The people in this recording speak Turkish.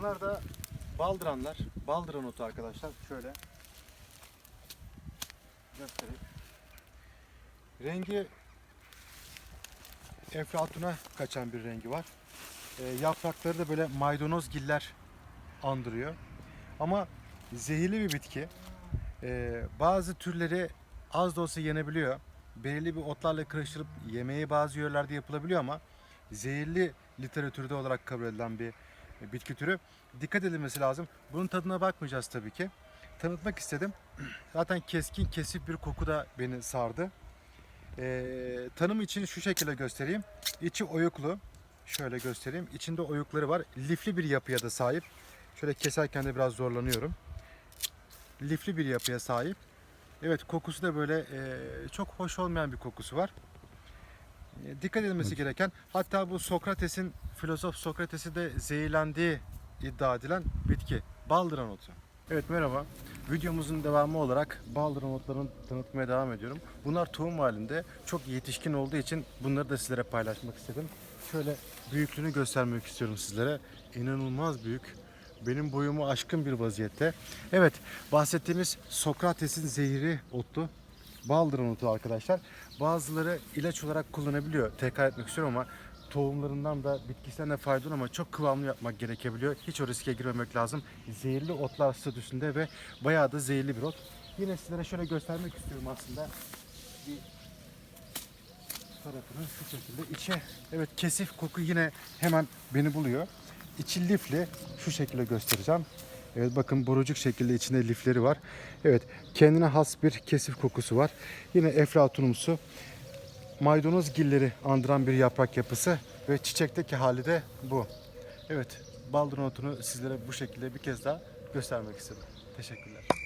Bunlar da baldıranlar. Baldıran otu arkadaşlar. Şöyle. Göstereyim. Rengi eflatuna kaçan bir rengi var. E, yaprakları da böyle maydanoz giller andırıyor. Ama zehirli bir bitki. E, bazı türleri az da olsa yenebiliyor. Belirli bir otlarla karıştırıp yemeği bazı yerlerde yapılabiliyor ama zehirli literatürde olarak kabul edilen bir bitki türü. Dikkat edilmesi lazım. Bunun tadına bakmayacağız tabii ki. Tanıtmak istedim. Zaten keskin kesif bir koku da beni sardı. Ee, tanım için şu şekilde göstereyim. İçi oyuklu. Şöyle göstereyim. İçinde oyukları var. Lifli bir yapıya da sahip. Şöyle keserken de biraz zorlanıyorum. Lifli bir yapıya sahip. Evet kokusu da böyle e, çok hoş olmayan bir kokusu var. E, dikkat edilmesi gereken hatta bu Sokrates'in filozof Sokrates'i de zehirlendiği iddia edilen bitki. Baldıran otu. Evet merhaba. Videomuzun devamı olarak baldıran otlarını tanıtmaya devam ediyorum. Bunlar tohum halinde çok yetişkin olduğu için bunları da sizlere paylaşmak istedim. Şöyle büyüklüğünü göstermek istiyorum sizlere. İnanılmaz büyük. Benim boyumu aşkın bir vaziyette. Evet bahsettiğimiz Sokrates'in zehri otu. Baldıran otu arkadaşlar. Bazıları ilaç olarak kullanabiliyor. Tekrar etmek istiyorum ama tohumlarından da bitkisinden de faydalı ama çok kıvamlı yapmak gerekebiliyor. Hiç o riske girmemek lazım. Zehirli otlar statüsünde ve bayağı da zehirli bir ot. Yine sizlere şöyle göstermek istiyorum aslında. Bir tarafını şu şekilde içe evet kesif koku yine hemen beni buluyor. İçi lifli şu şekilde göstereceğim. Evet bakın borucuk şekilde içinde lifleri var. Evet kendine has bir kesif kokusu var. Yine eflatunumsu maydanoz gilleri andıran bir yaprak yapısı ve çiçekteki hali de bu. Evet baldırın otunu sizlere bu şekilde bir kez daha göstermek istedim. Teşekkürler.